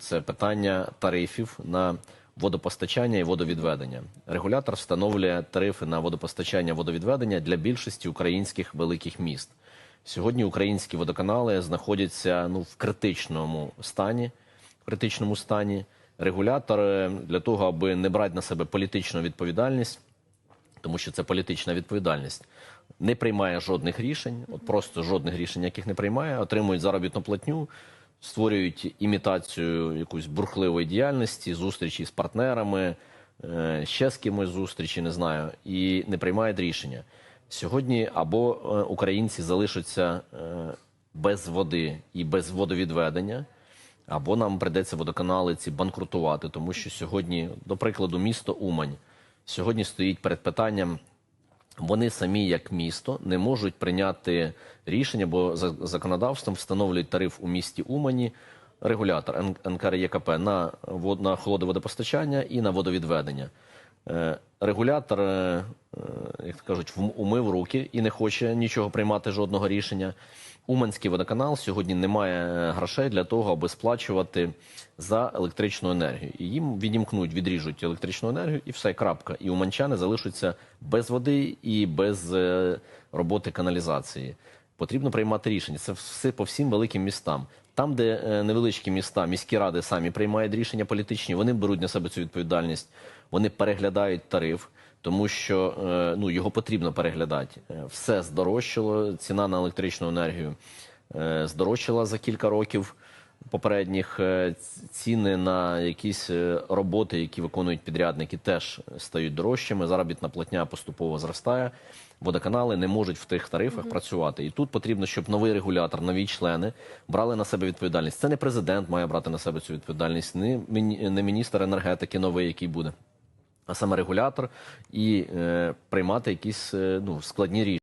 це питання тарифів на водопостачання і водовідведення. Регулятор встановлює тарифи на водопостачання і водовідведення для більшості українських великих міст. Сьогодні українські водоканали знаходяться ну в критичному стані. В критичному стані регулятор для того, аби не брати на себе політичну відповідальність, тому що це політична відповідальність. Не приймає жодних рішень, от просто жодних рішень, яких не приймає, отримують заробітну платню, створюють імітацію якоїсь бурхливої діяльності, зустрічі з партнерами, е, ще з кимось зустрічі, не знаю, і не приймають рішення. Сьогодні або е, українці залишаться е, без води і без водовідведення, або нам прийдеться водоканали ці банкрутувати, тому що сьогодні, до прикладу, місто Умань сьогодні стоїть перед питаннам. Вони самі, як місто, не можуть прийняти рішення, бо за законодавством встановлюють тариф у місті Умані регулятор НКРЄКП на вод на холодоводопостачання і на водовідведення. Регулятор, е, е, як кажуть, умив руки і не хоче нічого приймати жодного рішення. Уманський водоканал сьогодні не має е, грошей для того, аби сплачувати за електричну енергію. І їм відімкнуть, відріжуть електричну енергію, і все, крапка. І уманчани залишаться без води і без роботи каналізації. Потрібно приймати рішення. Це все по всім великим містам. Там, де е, невеличкі міста, міські ради самі приймають рішення політичні, вони беруть на себе цю відповідальність. Вони переглядають тариф, тому що е, ну його потрібно переглядати. Е, Все здорожчало. Ціна на електричну енергію здорожчала за кілька років попередніх. Е, Ціни на якісь е, роботи, які виконують підрядники, теж стають дорожчими. Заробітна платня поступово зростає. Водоканали не можуть в тих тарифах працювати. І тут потрібно, щоб новий регулятор, нові члени брали на себе відповідальність. Це не президент має брати на себе цю відповідальність, не міністр енергетики новий, який буде, а саме регулятор, і е, приймати якісь е, ну, складні рішення.